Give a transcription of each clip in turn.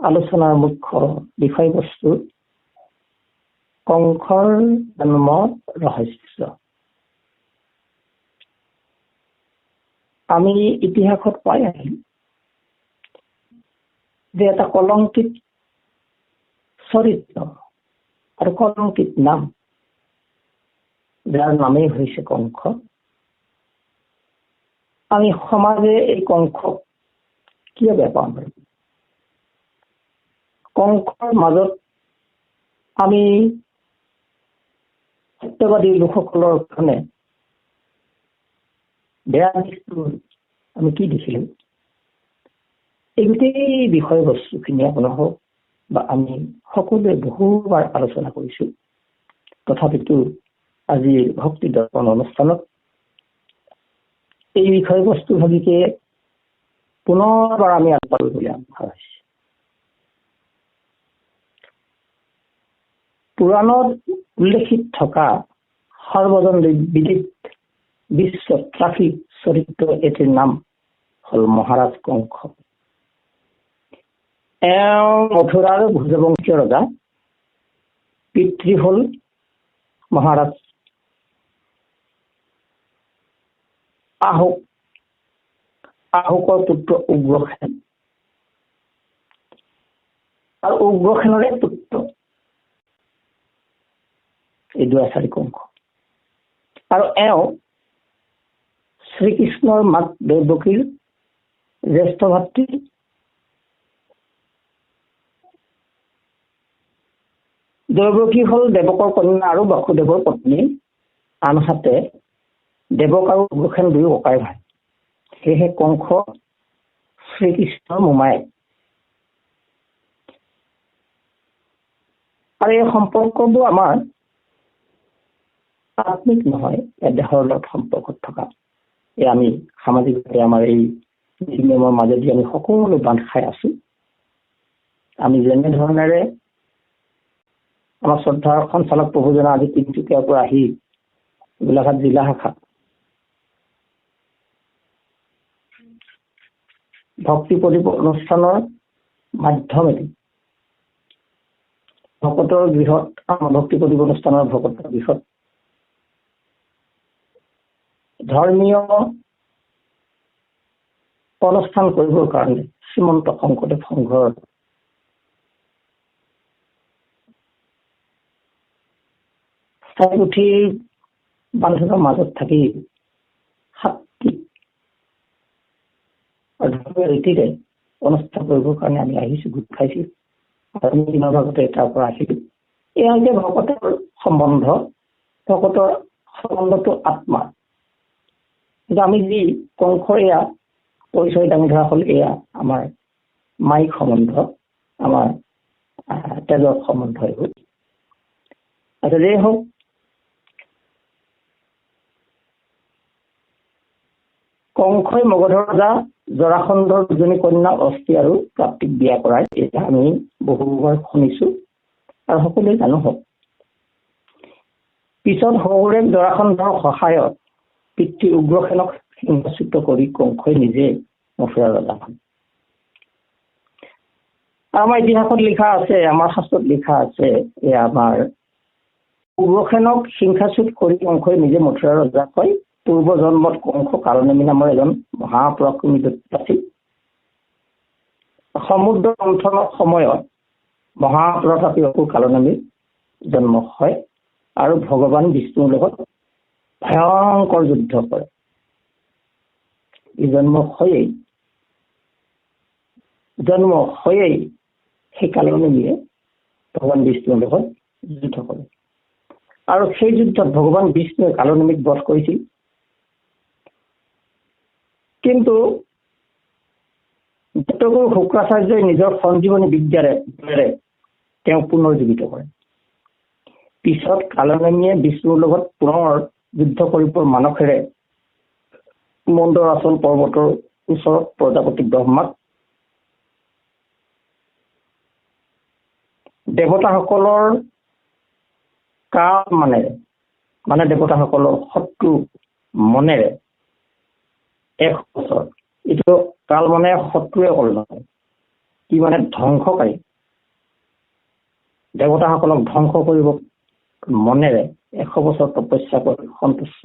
আলোচনাৰ মুখ্য বিষয়বস্তু কংসৰ জন্ম ৰহস্য। আমি ইতিহাসত পাই আহিম যে এটা কলংকিত চৰিত্ৰ আৰু কলংকিত নাম যাৰ নামেই হৈছে কংস। আমি সমাজে এই কংসক কিয় পাওঁ বাৰু? কংসৰ মাজত আমি সত্যবাদী লোকসকলৰ কাৰণে বেয়া দিশটো আমি কি দেখিলো? এই গোটেই বিষয়বস্তুখিনি আপোনালোকক বা আমি সকলোৱে বহুবাৰ আলোচনা কৰিছো। তথাপিতো আজি ভক্তি দৰ্পণ অনুষ্ঠানত এই বিষয়বস্তু ভাবিকে পুনৰবাৰ আমি আগবাঢ়িবলৈ হৈছে। পুৰাণত উল্লেখিত থকা সৰ্বজন বিদিত বিশ্ব ট্ৰাফিক চৰিত্ৰ এটিৰ নাম হল মহাৰাজ কংস। এওঁ মথুৰাৰ ভোজবংশীয় ৰজা, পিতৃ হল মহাৰাজ আহোক, আহোকৰ পুত্ৰ উগ্ৰসেন। আৰু উগ্ৰসেনৰে পুত্ৰ এই দুৱাচাৰী কংস আৰু এওঁ শ্ৰীকৃষ্ণৰ মাক দেৱকীৰ জ্যেষ্ঠ ভাতৃ। দৈৱকী হল দেৱকৰ কন্যা আৰু বাসুদেৱৰ পত্নী। আনহাতে দেৱক আৰু উগ্ৰসেন দুয়ো ককাই ভাই। সেয়েহে কংস শ্ৰীকৃষ্ণৰ মোমায়েক আৰু এই সম্পৰ্কবোৰ আমাৰ আত্মিক নহয় দেহৰ লগত সম্পৰ্কত থকা। এই আমি সামাজিকভাৱে আমাৰ এই নিয়মৰ মাজেদি আমি সকলো বান্ধ খাই আছো। আমি যেনেধৰণেৰে আমাৰ শ্ৰদ্ধাৰ সঞ্চালক প্ৰভুজনা আজি তিনিচুকীয়াৰ পৰা আহি গোলাঘাট জিলা শাখা ভক্তি প্ৰদীপ অনুষ্ঠানৰ মাধ্যমেদি ভকতৰ গৃহত আমাৰ ভক্তি প্ৰদীপ অনুষ্ঠানৰ ভকতৰ গৃহত ধৰ্মীয় অনুষ্ঠান কৰিবৰ কাৰণে শ্ৰীমন্ত শংকৰদেৱ সংঘৰ চাৰিপুঠি বান্ধৱৰ মাজত থাকি ৰীতিৰে অনুষ্ঠান কৰিবৰ কাৰণে আমি আহিছো গোট খাইছো। আৰু দিনৰ ভাগতে তাৰ পৰা আহিলো। এয়া হৈছে ভকতৰ সম্বন্ধ। ভকতৰ সম্বন্ধটো আত্মা। কিন্তু আমি যি কংসৰ এয়া পৰিচয় দাঙি ধৰা হ'ল এয়া আমাৰ মাইক সম্বন্ধ আমাৰ তেজৰ সম্বন্ধ এইবোৰ। আচ্ছা যেই হওক। কংসই মগধৰ ৰজা জৰাখণ্ডৰ দুজনী কন্যা অস্থি আৰু প্ৰাপ্তিক বিয়া কৰাই এতিয়া আমি বহুবাৰ শুনিছো আৰু সকলোৱে জানো হওক। পিছত সৌৰেক জৰাখণ্ডৰ সহায়ত পিতৃ উগ্ৰসেনক সিংহচ্যুত কৰি কংসই নিজে মথুৰা ৰজা হল আমাৰ ইতিহাসত লিখা আছে আমাৰ শাস্ত্ৰত লিখা আছে যে আমাৰ উগ্ৰসেনক সিংহাচ্যুত কৰি কংসই নিজে মথুৰা ৰজা হয়। পূৰ্ব জন্মত কংস কালনেমী নামৰ এজন মহাপৰাক্ৰমী দৈত্য আছিল সমুদ্ৰ মন্থনৰ সময়ত মহাপ্ৰতাপী অসুৰ কালনেমী জন্ম হয় আৰু ভগৱান বিষ্ণুৰ লগত ভয়ংকৰ যুদ্ধ কৰে। ই জন্ম হয়েই জন্ম হয়েই সেই কালনেমীয়ে ভগৱান বিষ্ণুৰ লগত যুদ্ধ কৰে। আৰু সেই যুদ্ধত ভগৱান বিষ্ণুৱে কালনেমীক বধ কৰিছিল। কিন্তু দত্তগুৰু শুক্ৰাচাৰ্যই নিজৰ সঞ্জীৱনী বিদ্যাৰে তেওঁক পুনৰ জীৱিত কৰে। পিছত কালনেমীয়ে বিষ্ণুৰ লগত পুনৰ যুদ্ধ কৰিবৰ মানসেৰে মন্দৰাচল পৰ্বতৰ ওচৰত প্ৰজাপতি ব্ৰহ্মাক দেৱতাসকলৰ কাল মানে মানে দেৱতাসকলৰ শত্ৰু মনেৰে এক বছৰ। এইটো কাল মানে শত্ৰুৱে কল নহয় কি মানে ধ্বংসকাৰী। দেৱতাসকলক ধ্বংস কৰিব মনেৰে এশ বছৰ তপস্যা কৰি সন্তুষ্ট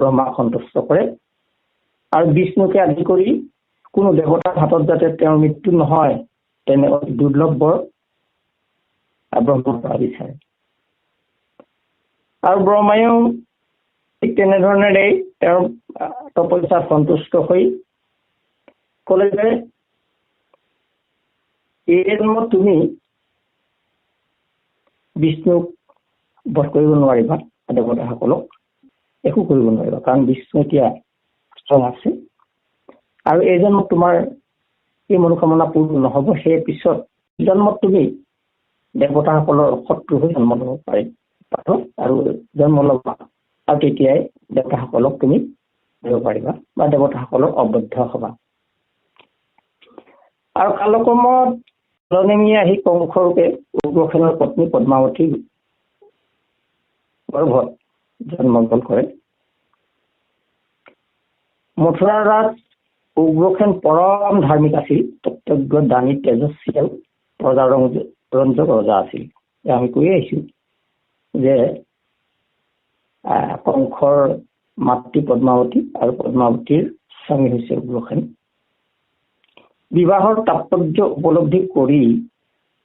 ব্ৰহ্মাক সন্তুষ্ট কৰে। আৰু বিষ্ণুকে আদি কৰি কোনো দেৱতাৰ হাতত যাতে তেওঁৰ মৃত্যু নহয় তেনে অতি দুৰ্লভ বৰ ব্ৰহ্মৰ পৰা বিচাৰে। আৰু ব্ৰহ্মায়ো ঠিক তেনেধৰণেৰে তেওঁৰ তপস্যাত সন্তুষ্ট হৈ ক'লে যে এই জন্মত তুমি বিষ্ণুক বধ কৰিব নোৱাৰিবা দেৱতাসকলক একো কৰিব নোৱাৰিবা কাৰণ বিষ্ণু এতিয়া ষ্ট্ৰং আছে। আৰু এই জন্মত তোমাৰ এই মনোকামনা পূৰ্ণ নহ'ব সেই পিছত জন্মত তুমি দেৱতাসকলৰ শত্ৰু হৈ জন্ম ল'ব পাৰি আৰু জন্ম ল'বা। আৰু তেতিয়াই দেৱতাসকলক তুমি দিব পাৰিবা বা দেৱতাসকলক অবদ্ধ হবা। আৰু কালক্ৰমত নলনেমী আহি কংসৰূপে উগ্ৰসেনৰ পত্নী পদ্মাৱতী গৰ্ভত জন্মগ্ৰহণ কৰে। মথুৰাৰ ৰাজ উগ্ৰসেন পৰম ধাৰ্মিক আছিল। তত্ত্বজ্ঞ দানী তেজস্বী আৰু প্ৰজাৰঞ্জক ৰজা আছিল। আমি কৈ আহিছো যে কংসৰ মাতৃ পদ্মাৱতী আৰু পদ্মাৱতীৰ স্বামী হৈছে উগ্ৰসেন বিবাহৰ তাৎপৰ্য উপলব্ধি কৰি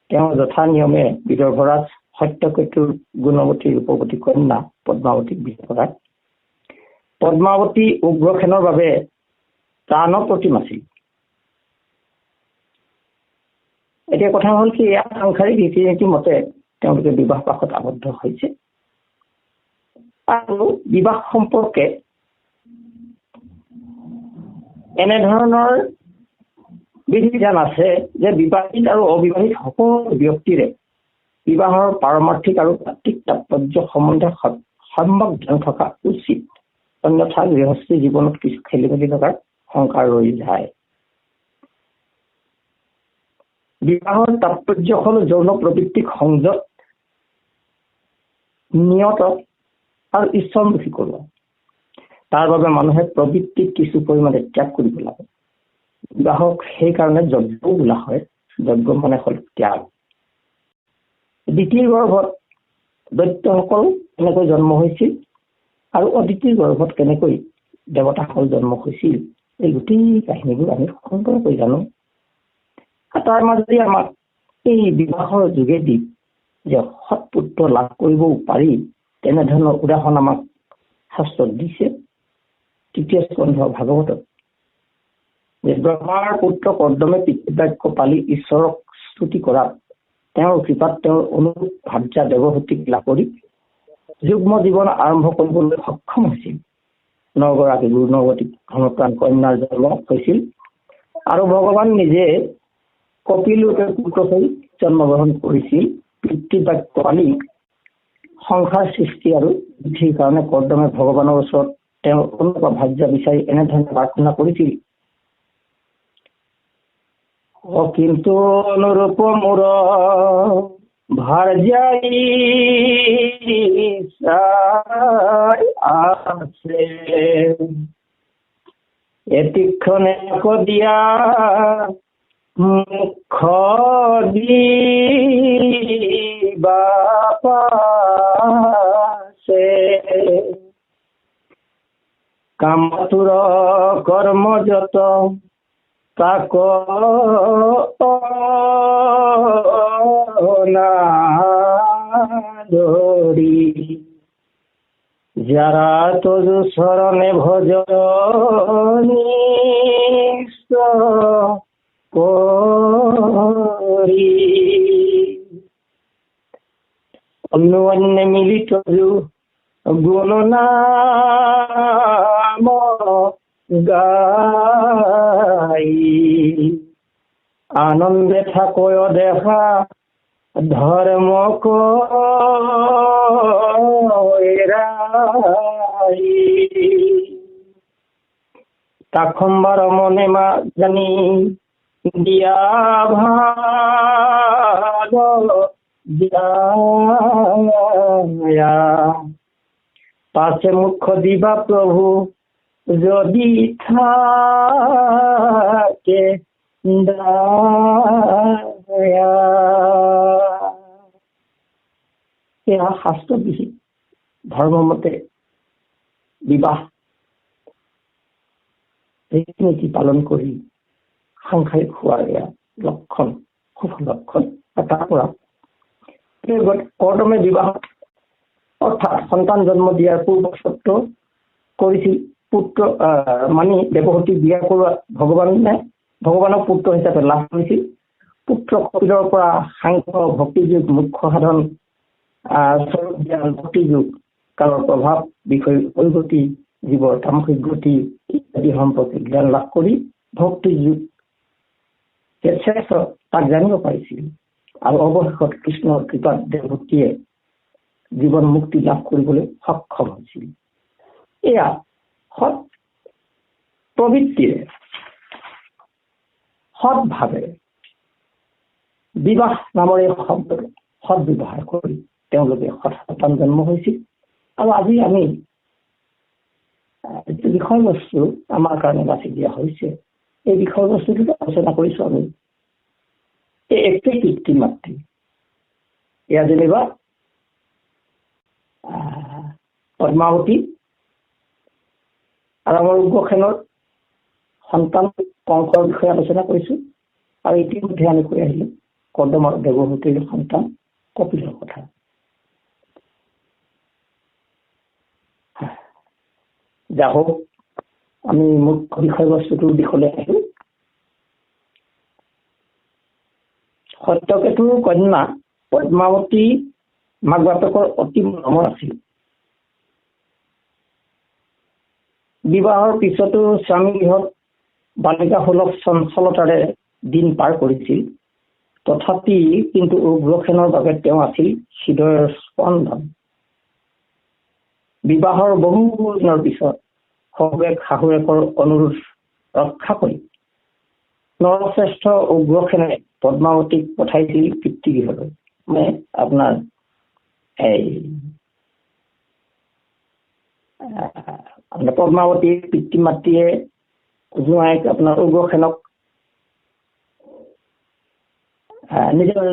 তেওঁ যথা নিয়মে বিদৰ্ভৰাজ সত্যকেতুৰ গুণৱতী ৰূপৱতী কন্যা পদ্মাৱতীক বিয়া কৰায় পদ্মাৱতী উগ্ৰসেনৰ বাবে প্ৰাণৰ প্ৰতিম আছিল। এতিয়া কথা হ'ল কি ইয়াৰ সাংসাৰিক ৰীতি নীতি মতে তেওঁলোকে বিবাহ পাশত আবদ্ধ হৈছে। আৰু বিবাহ সম্পৰ্কে এনেধৰণৰ বিধি বিধান আছে যে বিবাহিত আৰু অবিবাহিত সকলো ব্যক্তিৰে বিবাহৰ পাৰমাৰ্থিক আৰু তাত্বিক তাৎপৰ্য সম্বন্ধে সম্যক জ্ঞান থকা উচিত। অন্যথা গৃহস্থী জীৱনত কিছু খেলি মেলি থকাৰ শংকা ৰৈ যায়। বিবাহৰ তাৎপৰ্য হল যৌন প্ৰবৃত্তিক সংযত নিয়ত আৰু ঈশ্বৰমুখী কৰোৱা তাৰ বাবে মানুহে প্ৰবৃত্তিক কিছু পৰিমাণে ত্যাগ কৰিব লাগে। বিবাহক সেইকাৰণে যজ্ঞও বোলা হয়। যজ্ঞ মানে হল ত্যাগ। দ্বিতীয় গৰ্ভত দৈত্যসকল কেনেকৈ জন্ম হৈছিল আৰু অদিতিৰ গৰ্ভত কেনেকৈ দেৱতাসকল জন্ম হৈছিল এই গোটেই কাহিনীবোৰ আমি সুন্দৰকৈ জানো। তাৰ মাজতে আমাক এই বিবাহৰ যোগেদি যে সৎপুত্ৰ লাভ কৰিবও পাৰি তেনেধৰণৰ উদাহৰণ আমাক শাস্ত্ৰত দিছে। তৃতীয় স্কন্ধ ভাগৱতত। যে ব্ৰহ্মাৰ পুত্ৰ কৰ্দমে পিতৃবাক্য পালি ঈশ্বৰক স্তুতি কৰাত তেওঁৰ কৃপাত তেওঁৰ অনুৰূপ ভাৰ্যা দেৱভূতিক লাভ কৰি যুগ্ম জীৱন আৰম্ভ কৰিবলৈ সক্ষম হৈছিল। নগৰাকী গুৰু নৱতীক ধৰ্মপ্ৰাণ কন্যাৰ জন্ম হৈছিল আৰু ভগৱান নিজে কপিলৰূপে পুত্ৰ হৈ জন্মগ্ৰহণ কৰিছিল। পিতৃবাক্য পালি সংসাৰ সৃষ্টি আৰু বৃদ্ধিৰ কাৰণে কৰ্দমে ভগৱানৰ ওচৰত তেওঁৰ অনুপা ভাৰ্যা বিচাৰি এনেধৰণে প্ৰাৰ্থনা কৰিছিল। কিন্তু অনুৰূপ মোৰ ভাৰ্যাই আছে। এতিক্ষণে দিয়া মুখ দিবাপাছে কামতুৰ কৰ্মযত তাক ধরি। যারা তজু শরণে ভজনী করি। অন্য অন্য মিলিত গুণ নাম গাই। আনন্দে থাকয় দেখা ধর্ম তাখম্বার মনে মা জানি দিয়া ভাগ পাশে মুখ দিবা প্রভু যদি থাকে এয়া শাস্ত্ৰ বিহিত ধৰ্মমতে বিবাহ। ৰীতি নীতি পালন কৰি সাংসাৰিক হোৱাৰ এয়া লক্ষণ সুফল লক্ষণ তাৰ পৰা। কৰ্দমে বিবাহ অৰ্থাৎ সন্তান জন্ম দিয়াৰ পূৰ্ব কৰিছিল পুত্ৰ মানি দেৱহতী বিয়া কৰোৱা ভগৱানে ভগৱানক পুত্ৰ হিচাপে লাভ কৰিছিল। পুত্ৰ কপিলৰ পৰা সাংখ্য, ভক্তিযুগ, মুখ্য সাধন স্বৰূপ জ্ঞান, ভক্তিযুগ, কালৰ প্ৰভাৱ, বিষয় ঐগতি জীৱৰ তামসিক গতি ইত্যাদি সম্পৰ্কে জ্ঞান লাভ কৰি ভক্তিযুগ শ্ৰেষ্ঠ তাক জানিব পাৰিছিল। আৰু অৱশেষত কৃষ্ণৰ কৃপাত দেৱতীয়ে জীৱন মুক্তি লাভ কৰিবলৈ সক্ষম হৈছিল। এয়া সৎ প্ৰবৃত্তিৰে সৎভাৱে বিবাহ নামৰ এই শব্দ সৎ ব্যৱহাৰ কৰি তেওঁলোকে সৎ সন্তান জন্ম হৈছিল। আৰু আজি আমি যিটো বিষয়বস্তু আমাৰ কাৰণে বাছি দিয়া হৈছে এই বিষয়বস্তুটো আলোচনা কৰিছো আমি। এই একেই পিতৃ মাতৃ। এয়া যেনিবা পদ্মাৱতী আৰু আমাৰ উগ্ৰসেনৰ সন্তান কংসৰ বিষয়ে আলোচনা কৰিছো। আৰু ইতিমধ্যে আমি কৈ আহিলো কৰ্দমৰ দেৱভূতিৰ সন্তান কপিলৰ কথা। যা হওক আমি মুখ্য বিষয়বস্তুটোৰ দিশলৈ আহিলো। সত্যকেতুৰ কন্যা পদ্মাৱতী মাক বাপেকৰ অতি মৰমৰ আছিল। বিবাহৰ পিছতো স্বামী গৃহত বালিকা সুলভ চঞ্চলতাৰে দিন পাৰ কৰিছিল। তথাপি কিন্তু উগ্ৰসেনৰ বাবে তেওঁ আছিল হৃদয়ৰ স্পন্দন। বিবাহৰ বহু দিনৰ পিছত শহুৱেক শাহুৱেকৰ অনুৰোধ ৰক্ষা কৰি নৰশ্ৰেষ্ঠ উগ্ৰসেনে পদ্মাৱতীক পঠাইছিল পিতৃগৃহলৈ। মানে আপোনাৰ এই আপোনাৰ পদ্মাৱতীৰ পিতৃ মাতৃয়ে জোঁৱাইক আপোনাৰ উগ্ৰসেনক নিজৰ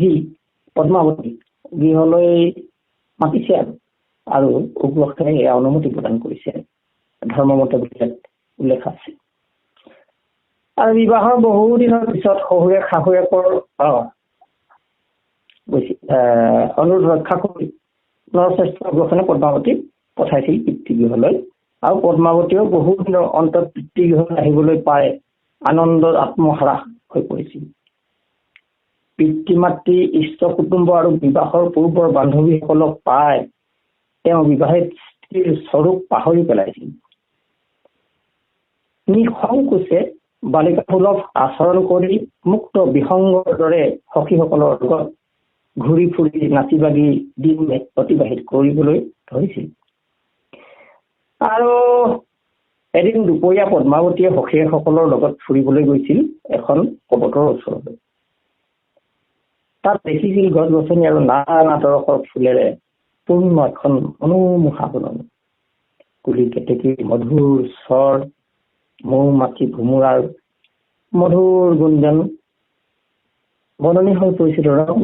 যি পদ্মাৱতী গৃহলৈ মাতিছে আৰু। আৰু উগ্ৰসেনে এয়া অনুমতি প্ৰদান কৰিছে। ধৰ্মমতে উল্লেখ আছে। আৰু বিবাহৰ বহু দিনৰ পিছত শহুৰে শাহুৱেকৰ অনুৰোধ ৰক্ষা কৰি নৰশ্ৰেষ্ঠ উগ্ৰসেনে পদ্মাৱতীক পঠাইছিল পিতৃগৃহলৈ। আৰু পদ্মাৱতীয়েও বহু দিনৰ অন্তত পিতৃগৃহলৈ আহিবলৈ পাই আনন্দত আত্মহাৰাস হৈ পৰিছিল। পিতৃ মাতৃ ইষ্ট কুটুম্ব আৰু বিবাহৰ পূৰ্বৰ বান্ধৱীসকলক পাই তেওঁ বিবাহিত স্ত্ৰীৰ স্বৰূপ পাহৰি পেলাইছিল। নিসংকোচে বালিকা সুলভ আচৰণ কৰি মুক্ত বিসংগৰ দৰে সখীসকলৰ লগত ঘূৰি ফুৰি নাচি বাগি দিন অতিবাহিত কৰিবলৈ ধৰিছিল। আৰু এদিন দুপৰীয়া পদ্মাৱতীয়ে সখীসকলৰ লগত ফুৰিবলৈ গৈছিল এখন পৰ্বতৰ ওচৰলৈ। তাত দেখিছিল গছ গছনি আৰু নানা তৰসৰ ফুলেৰে পূৰ্ণ এখন মনোমোহা বননি। কুলি কেতেকী মধুৰ স্বৰ মৌ মাখি ভোমোৰাৰ মধুৰ গুঞ্জন বননি হৈ পৰিছিল ৰং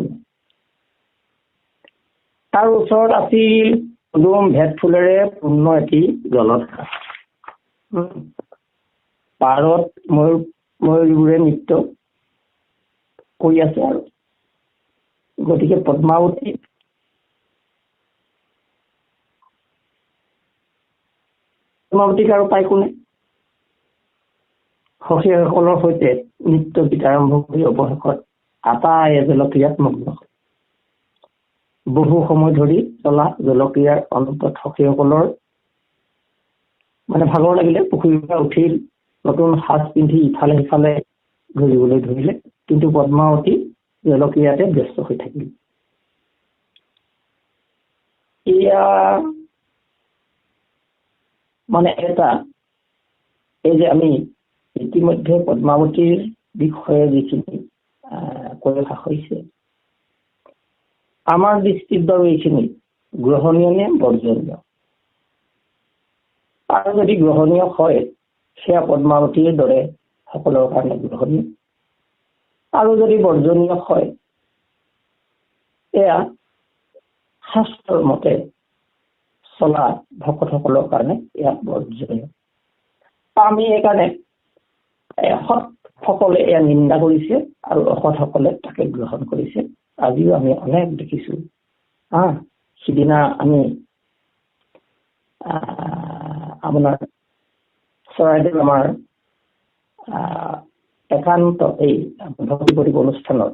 তাৰ ওচৰত আছিল পদুম ভেদ ফুলেৰে পূৰ্ণ এটি জলধাৰা পাৰত ময়ূৰ ময়ূৰবোৰে নৃত্য কৰি আছে আৰু। গতিকে পদ্মাৱতী পদ্মাৱতীক আৰু পাই কোনে? সখীসকলৰ সৈতে নৃত্য গীত আৰম্ভ কৰি অৱশেষত আটাই জলক্ৰিয়াত মগ্ন হয় বহু সময় ধৰি চলা জলক্ৰিয়াৰ অন্তত সখীসকলৰ মানে ভাগৰ লাগিলে পুখুৰীৰ পৰা উঠি নতুন সাজ পিন্ধি ইফালে সিফালে ঘূৰিবলৈ ধৰিলে। কিন্তু পদ্মাৱতী জলক্ৰিয়াতে ব্যস্ত হৈ থাকিল। এয়া মানে এটা এই যে আমি ইতিমধ্যে পদ্মাৱতীৰ বিষয়ে যিখিনি কৈ অহা হৈছে আমাৰ দৃষ্টিত বাৰু এইখিনি গ্ৰহণীয় নে বৰ্জনীয় আৰু যদি গ্ৰহণীয় হয় সেয়া পদ্মাৱতীৰ দৰে সকলৰ কাৰণে গ্ৰহণীয় আৰু যদি বৰ্জনীয় হয় এয়া শাস্ত্ৰৰ মতে চলা ভকতসকলৰ কাৰণে এয়া বৰ্জনীয়। আমি এইকাৰণে সৎসকলে এয়া নিন্দা কৰিছে আৰু অসৎসকলে তাকে গ্ৰহণ কৰিছে। আজিও আমি অনেক দেখিছো। হা সিদিনা আমি আপোনাৰ চৰাইদেউ আমাৰ একান্ত এই ভক্তি প্ৰতিভ অনুষ্ঠানত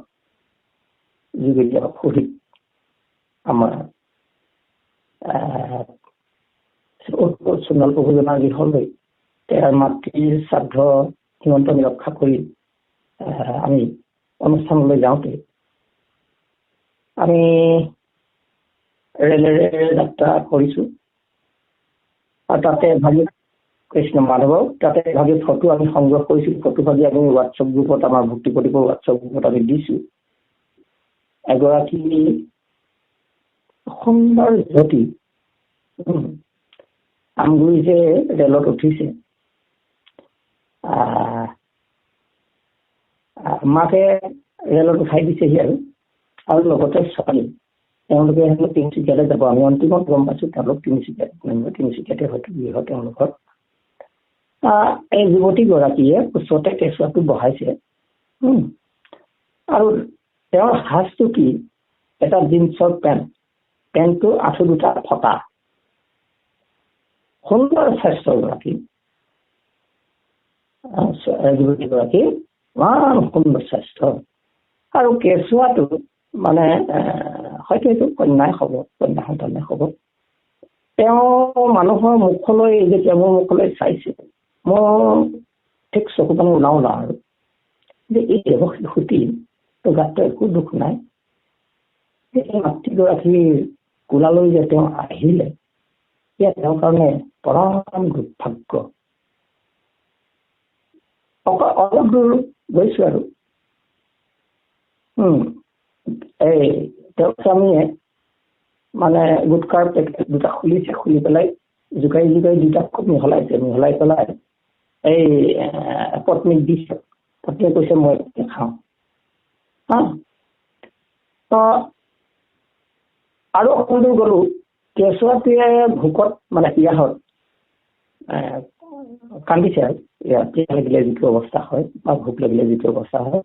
যোগেদি শহীদ আমাৰ সোণাল প্ৰভুজনাৰ গৃহলৈ তেওঁৰ মাতৃৰ শ্ৰাদ্ধ সীমন্ত ৰক্ষা কৰি আমি অনুষ্ঠানলৈ যাওঁতে আমি ৰেলেৰে যাত্ৰা কৰিছো। আৰু তাতে ভাবি কৃষ্ণ মাধৱ তাতে ভাবি ফটো আমি সংগ্ৰহ কৰিছো। ফটো ভাবি আমি হোৱাটছএপ গ্ৰুপত আমাৰ ভক্তি প্ৰতিভ হোৱাটছএপ গ্ৰুপত আমি দিছো। এগৰাকী সুন্দৰ যুৱতী আমগুৰি যে ৰেলত উঠিছে মাকে ৰেলত উঠাই দিছেহি আৰু। আৰু লগতে ছোৱালী। তেওঁলোকে হেনো তিনিচুকীয়ালৈ যাব। আমি অন্তিমত গম পাইছো তেওঁলোক তিনিচুকীয়াত তিনিচুকীয়াতে হয়তো গৃহ তেওঁলোকৰ। এই যুৱতীগৰাকীয়ে ওচৰতে কেঁচুৱাটো বহাইছে। আৰু তেওঁৰ সাজটো কি? এটা জিন্সৰ পেণ্ট। পেণ্টটো আঁঠু দুটা ফটা। সুন্দৰ স্বাস্থ্যগৰাকী। যুৱতীগৰাকী ইমান সুন্দৰ স্বাস্থ্য। আৰু কেঁচুৱাটো মানে হয়তো এইটো কন্যাই হ'ব কন্যা সন্তানে হ'ব। তেওঁ মানুহৰ মুখলৈ যেতিয়া মোৰ মুখলৈ চাইছে মই ঠিক চকু পানী ওলাও ওলাওঁ আৰু। যে এই শিশুটি তো গাতটো একো দুখ নাই। এই মাতৃগৰাকীৰ কোলালৈ যে তেওঁ আহিলে এয়া তেওঁৰ কাৰণে পৰম দুৰ্ভাগ্য। অলপ দূৰ গৈছো আৰু। এই তেওঁৰ স্বামীয়ে মানে গুটকাৰ পেকেট দুটা খুলিছে খুলি পেলাই জোকাৰি জোকাৰি দুটা খুব মিহলাইছে মিহলাই পেলাই এই পত্নীক দিছে। পত্নীয়ে কৈছে মই খাওঁ। হা? আৰু অকণ দূৰ গলো কেঁচুৱাটোৱে ভোকত মানে পিয়াহত কান্দিছে আৰু। পিয়াহ লাগিলে যিটো অৱস্থা হয় বা ভোক লাগিলে যিটো অৱস্থা হয়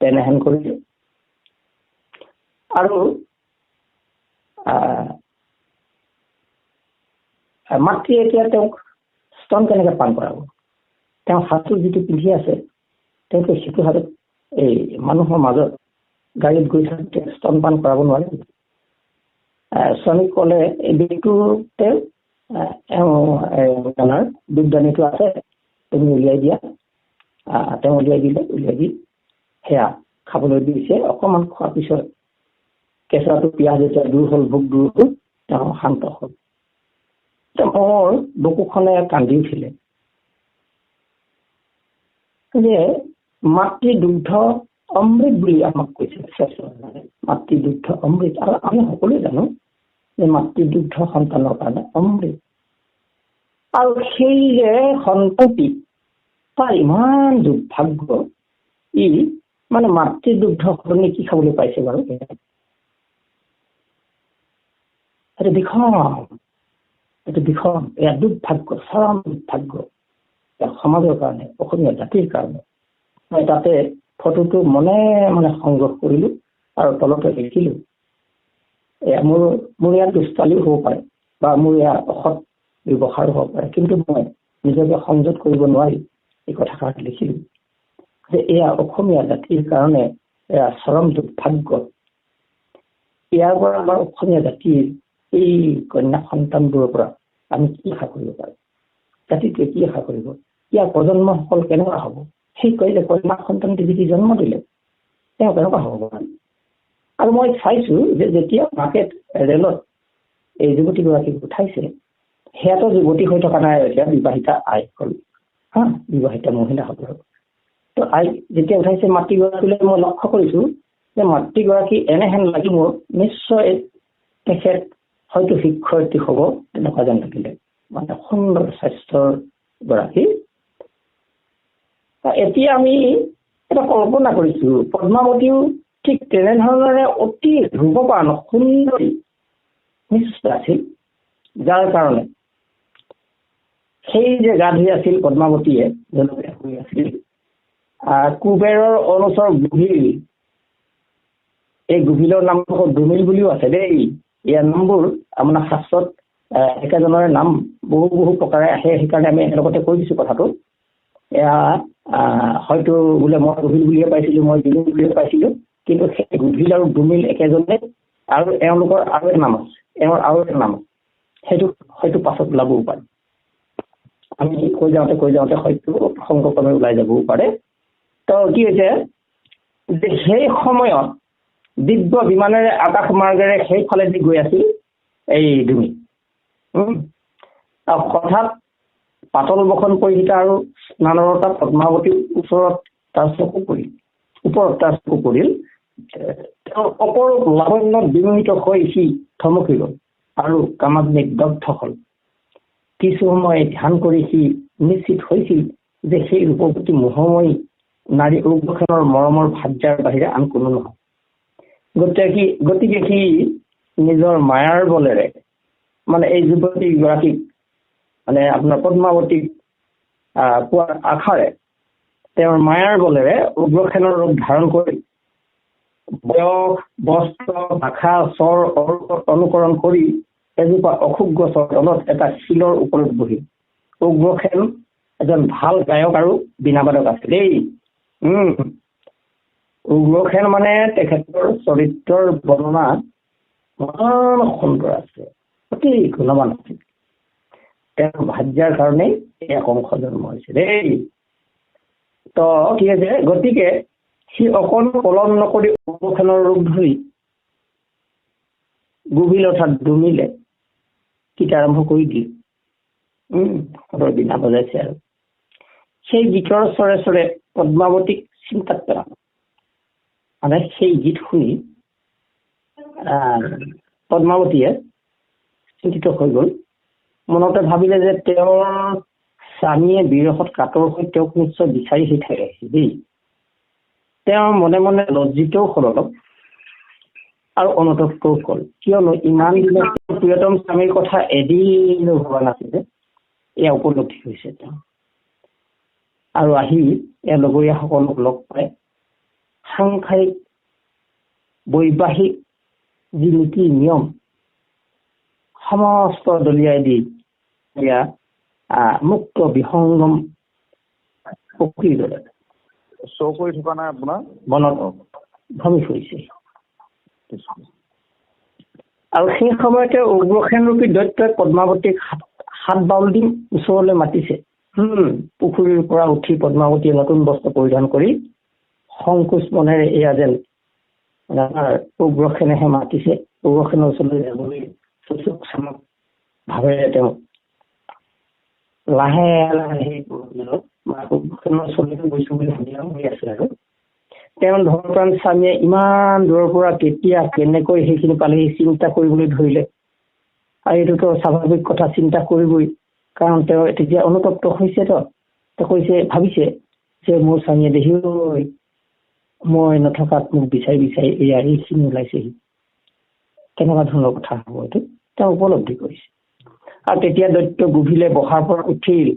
তেনেহেন কৰিছে আৰু মাতৃয়ে এতিয়া তেওঁক স্তন কেনেকে পান কৰাব? তেওঁ হাতটো যিটো পিন্ধি আছে তেওঁকে সেইটো হাতত এই মানুহৰ মাজত গাড়ীত গৈ থাকোঁতে স্তন পান কৰাব নোৱাৰে। স্বামীক ক'লে এই বেগটোতে আপোনাৰ দুধদানীটো আছে তুমি উলিয়াই দিয়া। তেওঁ উলিয়াই দিলে উলিয়াই দি সেয়া খাবলৈ দিছে। অকণমান খোৱাৰ পিছত কেঁচুৱাটো পিয়াহ যেতিয়া দূৰ হ'ল ভোক দূৰ হ'ল তেওঁ শান্ত হ'ল। মোৰ বুকুখনে কান্দি উঠিলে। যে মাতৃ দুগ্ধ অমৃত বুলি আমাক কৈছে মাতৃ দুগ্ধ অমৃত। আৰু আমি সকলোৱে জানো যে মাতৃ দুগ্ধ সন্তানৰ কাৰণে অমৃত। আৰু সেই যে সন্ততি তাৰ ইমান দুৰ্ভাগ্য। ই মানে মাতৃ দুগ্ধ কি খাবলৈ পাইছে বাৰু? এইটো বিষম এইটো বিষম এয়া দুৰ্ভাগ্য চৰম দুৰ্ভাগ্য সমাজৰ কাৰণে অসমীয়া জাতিৰ কাৰণে মই তাতে ফটোটো মনে মনে সংগ্ৰহ কৰিলো আৰু তলতে লিখিলো এয়া মোৰ মোৰ ইয়াত দুষ্টালিও হ'ব পাৰে বা মোৰ ইয়াৰ অসৎ ব্যৱহাৰো হ'ব পাৰে কিন্তু মই নিজকে সংযত কৰিব নোৱাৰি এই কথাষাৰ লিখিলো যে এয়া অসমীয়া জাতিৰ কাৰণে এয়া চৰম দুৰ্ভাগ্য ইয়াৰ পৰা আমাৰ অসমীয়া জাতিৰ এই কন্যা সন্তানবোৰৰ পৰা আমি কি আশা কৰিব পাৰোঁ? জাতিটোৱে কি আশা কৰিব? ইয়াৰ প্ৰজন্মসকল কেনেকুৱা হ'ব? সেই কৰিলে কন্যা সন্তান যিটি জন্ম দিলে। তেওঁ কেনেকুৱা হ'ব পাৰে আৰু মই চাইছো যে যেতিয়া মাকে ৰেলত এই যুৱতীগৰাকীক উঠাইছে সেয়াতো যুৱতী হৈ থকা নাই এতিয়া বিবাহিতা আইসকল। হা বিবাহিতা মহিলাসকল। তো আই যেতিয়া উঠাইছে মাতৃগৰাকীলৈ মই লক্ষ্য কৰিছো যে মাতৃগৰাকী এনেহেন লাগিব নিশ্চয় তেখেত হয়তো শিক্ষয়িত্ৰী হ'ব তেনেকুৱা যেন লাগিলে। মানে সুন্দৰ স্বাস্থ্যৰ গৰাকী। এতিয়া আমি এটা কল্পনা কৰিছো পদ্মাৱতীও ঠিক তেনেধৰণেৰে অতি ৰূপৱান সুন্দৰী নিশ্চয় আছিল। যাৰ কাৰণে সেই যে গা ধুই আছিল পদ্মাৱতীয়ে যেনেকৈ শুই আছিল কুবেৰৰ অনুচৰ গুহিল। এই গুহিলৰ নাম দুমিল বুলিও আছে দেই। ইয়াৰ নামবোৰ আপোনাৰ শাস্ত্ৰত একেজনৰে নাম বহু বহু প্ৰকাৰে আহে সেইকাৰণে আমি একেলগতে কৈ দিছোঁ কথাটো। এয়া হয়তো বোলে মই গুহিল বুলিয়ে পাইছিলোঁ মই দুমিল বুলিয়ে পাইছিলোঁ কিন্তু সেই গুহিল আৰু দুমিল একেজনে আৰু এওঁলোকৰ আৰু এটা নাম আছে এওঁৰ আৰু এটা নাম সেইটো হয়তো পাছত ওলাবও পাৰে। আমি কৈ যাওঁতে কৈ যাওঁতে হয়তো সংকল্পমে ওলাই যাবও পাৰে। তো কি হৈছে যে সেই সময়ত দিব্য বিমানেৰে আকাশ মাৰ্গেৰে সেইফালেদি গৈ আছিল এই ডুমি হঠাৎ পাতল বসন পৰিহিতা আৰু স্নানৰতা পদ্মাৱতীৰ ওচৰত তাৰ চকু পৰিল ওপৰত তাৰ চকু পৰিল। তেওঁ অপৰূপ লাৱণ্যত বিমোহিত হৈ সি থমকি গ'ল আৰু কামাগ্নিক দগ্ধ হ'ল। কিছু সময় ধ্যান কৰি সি নিশ্চিত হৈছিল যে সেই ৰূপৱতী মোহময়ী নাৰী উগ্ৰখনৰ মৰমৰ ভাৰ্যাৰ বাহিৰে আন কোনো নহয়। গতিকে সি নিজৰ মায়াৰ বলেৰে মানে এই যুৱতীগৰাকীক মানে আপোনাৰ পদ্মাৱতীক পোৱাৰ আশাৰে তেওঁৰ মায়াৰ বলেৰে উগ্ৰসেনৰ ৰূপ ধাৰণ কৰি বয়স বস্ত্ৰ ভাষা স্বৰ অনুকৰণ কৰি এজোপা অশোক গছৰ তলত এটা শিলৰ ওপৰত বহি উগ্ৰসেন এজন ভাল গায়ক আৰু বিনাবাদক আছিল। দেই উগ্ৰসেন মানে তেখেতৰ চৰিত্ৰৰ বৰ্ণনা মহান সুন্দৰ আছে অতি গুণৱান আছিল তেওঁৰ ভাৰ্যাৰ কাৰণেই এই কংস জন্ম হৈছে দেই তো কি আছে গতিকে সি অকণো পলম নকৰি উগ্ৰসেনৰ ৰূপ ধৰি গুবিল অৰ্থাৎ দুমিলে গীত আৰম্ভ কৰি দিলে। সদৰ বিনা বজাইছে আৰু। সেই গীতৰ চৰে চৰে পদ্মাৱতীক চিন্তাত পেলাম মানে সেই গীত শুনি পদ্মাৱতীয়ে চিন্তিত হৈ গ'ল। মনতে ভাবিলে যে তেওঁৰ স্বামীয়ে বিৰহত কাতৰ হৈ তেওঁক নিশ্চয় বিচাৰি সি ঠাই আহিছে দেই। তেওঁ মনে মনে লজ্জিতও হ'ল অলপ আৰু অনতকও হ'ল। কিয়নো ইমান দিনে প্ৰিয়তম স্বামীৰ কথা এদিনো ভবা নাছিলে। এয়া উপলব্ধি হৈছে তেওঁ। আৰু আহি এয়া লগৰীয়াসকলক লগ পাই সাংসাৰিক বৈবাহিক যি নীতি নিয়ম সমস্ত দলিয়াই দি এয়া মুক্ত বিসংগম প্ৰকৃতিৰ দৰে। শ্ব' কৰি থকা নাই আপোনাৰ? মনত ভ্ৰমি ফুৰিছে আৰু সেই সময়তে উগ্ৰসেন ৰূপী দৈত্যই পদ্মাৱতীক সাত বাউল দিন ওচৰলৈ মাতিছে। হম পুখুৰীৰ পৰা উঠি পদ্মাৱতীয়ে নতুন বস্ত্ৰ পৰিধান কৰি সংকোচ মনেৰে এয়া যেন উগ্ৰসেনেহে মাতিছে উগ্ৰসেনৰ ওচৰলৈ যাবলৈ ভাৱেৰে তেওঁ লাহে লাহে সেই উগ্ৰসেনৰ ওচৰলৈ গৈছো বুলি ভাবি আছে আৰু। তেওঁ ধৰ্মপ্ৰাণ স্বামীয়ে ইমান দূৰৰ পৰা কেতিয়া কেনেকৈ সেইখিনি পালেহি চিন্তা কৰিবলৈ ধৰিলে। আৰু এইটোতো স্বাভাৱিক কথা চিন্তা কৰিবই। কাৰণ তেওঁ তেতিয়া অনুতপ্ত হৈছে তো। তেওঁ কৈছে ভাবিছে যে মোৰ স্বামীয়ে দেহি মই নথকাত মোক বিচাৰি বিচাৰি এয়া এইখিনি ওলাইছেহি। কেনেকুৱা ধৰণৰ কথা হ'ব এইটো? তেওঁ উপলব্ধি কৰিছে। আৰু তেতিয়া দৈত্য গভীলে বহাৰ পৰা উঠিল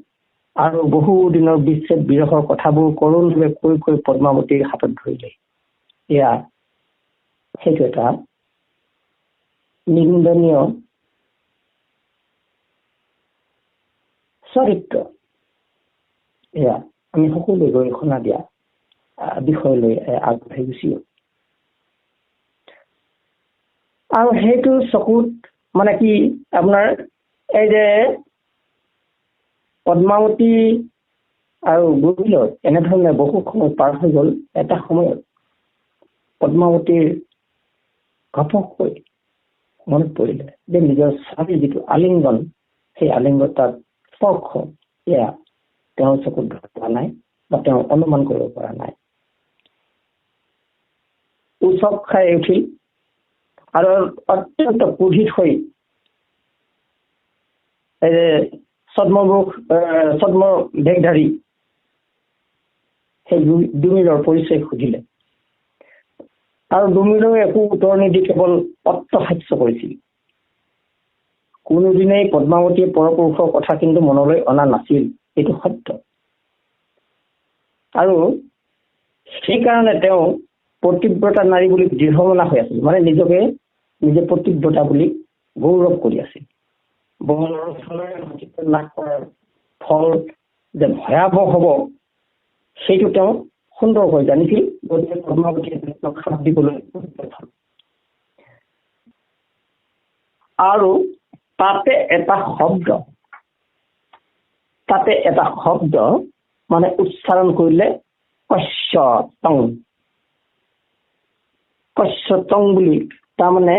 আৰু বহু দিনৰ বিচ্ছেদ বিৰহৰ কথাবোৰ কৰোণভাৱে কৈ কৈ পদ্মাৱতীৰ হাতত ধৰিলে। এয়া সেইটো এটা নিন্দনীয় চৰিত্ৰ। এয়া আমি সকলোৱে গৱেষণা দিয়া। বিষয়লৈ আগবাঢ়ি গুচি গ'ল। আৰু সেইটো চকুত মানে কি আপোনাৰ এই যে পদ্মাৱতী আৰু গুৰুবিলত এনেধৰণে বহু সময় পাৰ হৈ গ'ল এটা সময়ত। পদ্মাৱতীৰ ঘপককৈ মনত পৰিলে যে নিজৰ স্বামীৰ যিটো আলিংগন সেই আলিংগন তাত স্পৰ্শ এয়া তেওঁৰ চকুত ধৰা নাই বা তেওঁ অনুমান কৰিব পৰা নাই। উৎসৱ খাই উঠিল আৰু অত্যন্ত ক্ৰোধিত হৈ ছদ্মমুখ ছদ্ম বেগধাৰী সেই ডুমিৰৰ পৰিচয় সুধিলে। আৰু ডুমিৰেও একো উত্তৰ নিদি কেৱল অট্টহাস্য কৰিছিল। কোনোদিনেই পদ্মাৱতীয়ে পৰপুৰুষৰ কথা কিন্তু মনলৈ অনা নাছিল এইটো সত্য। আৰু সেইকাৰণে তেওঁ প্ৰতিব্ৰতা নাৰী বুলি দৃঢ়মনা হৈ আছিল। মানে নিজকে নিজে প্ৰতিব্ৰতা বুলি গৌৰৱ কৰি আছিল। মাটিত লাভ কৰাৰ ফল যে ভয়াৱহ হ'ব সেইটো তেওঁ সুন্দৰকৈ জানিছিল। গতিকে তেওঁক খাপ দিবলৈ। আৰু তাতে এটা শব্দ তাতে এটা শব্দ মানে উচ্চাৰণ কৰিলে কশ্যতং কশ্যতং বুলি তাৰমানে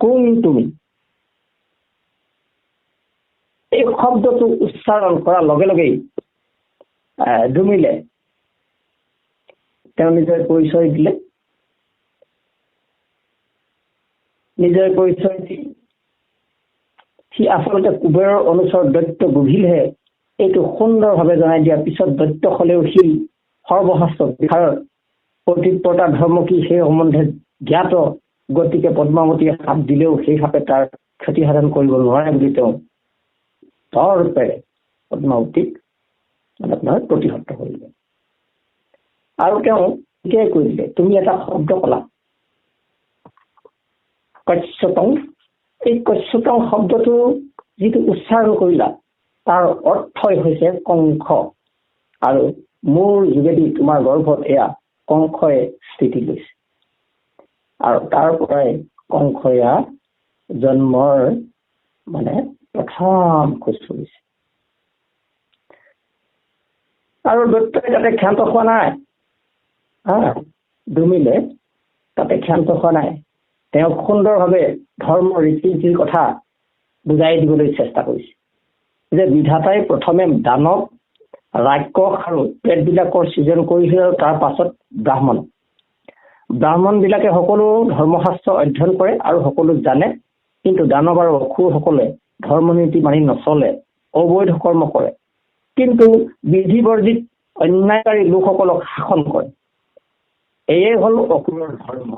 কোন তুমি? এই শব্দটো উচ্চাৰণ কৰাৰ লগে লগেই ডুমিলে তেওঁ নিজৰ পৰিচয় দিলে। নিজৰ পৰিচয় দি সি আচলতে কুবেৰৰ অনুচৰ দৈত্য গভীৰহে এইটো সুন্দৰভাৱে জনাই দিয়াৰ পিছত দৈত্য হলেও সি সৰ্বশাস্ত্ৰ বিষয়ৰ প্ৰতিব্ৰতা ধৰ্ম কি সেই সম্বন্ধে জ্ঞাত গতিকে পদ্মাৱতীয়ে সাপ দিলেও সেই সাপে তাৰ ক্ষতিসাধন কৰিব নোৱাৰে বুলি তেওঁ তৰপেৰে পদ্মাৱতীক আপোনাৰ প্ৰতিহত কৰিলে। আৰু তেওঁ এতিয়াই কৈ দিলে তুমি এটা শব্দ কলা। কশ্যতং এই কশ্যতং শব্দটো যিটো উচ্চাৰণ কৰিলা তাৰ অৰ্থই হৈছে কংস। আৰু মোৰ যোগেদি তোমাৰ গৰ্ভত এয়া কংসই স্থিতি লৈছে। আৰু তাৰ পৰাই কংসয়া জন্মৰ মানে প্ৰথম খোজ চলিছে আৰু দৈত্যই তাতে ক্ষান্ত হোৱা নাই হা ডুমিলে তাতে ক্ষান্ত হোৱা নাই। তেওঁক সুন্দৰভাৱে ধৰ্ম ৰীতি নীতিৰ কথা বুজাই দিবলৈ চেষ্টা কৰিছে। যে বিধাতাই প্ৰথমে দানৱ ৰাক্ষস আৰু প্ৰেতবিলাকৰ সৃজন কৰিছিল আৰু তাৰ পাছত ব্ৰাহ্মণ। ব্ৰাহ্মণ বিলাকে সকলো ধৰ্মশাস্ত্ৰ অধ্যয়ন কৰে আৰু সকলো জানে কিন্তু দানৱ আৰু অসুৰসকলে ধৰ্ম নীতি মানি নচলে অবৈধ কৰ্ম কৰে। কিন্তু বিধি বৰ্জিত অন্যায়কাৰী লোকসকলক শাসন কৰে। এয়ে হ'ল অসুৰৰ ধৰ্ম।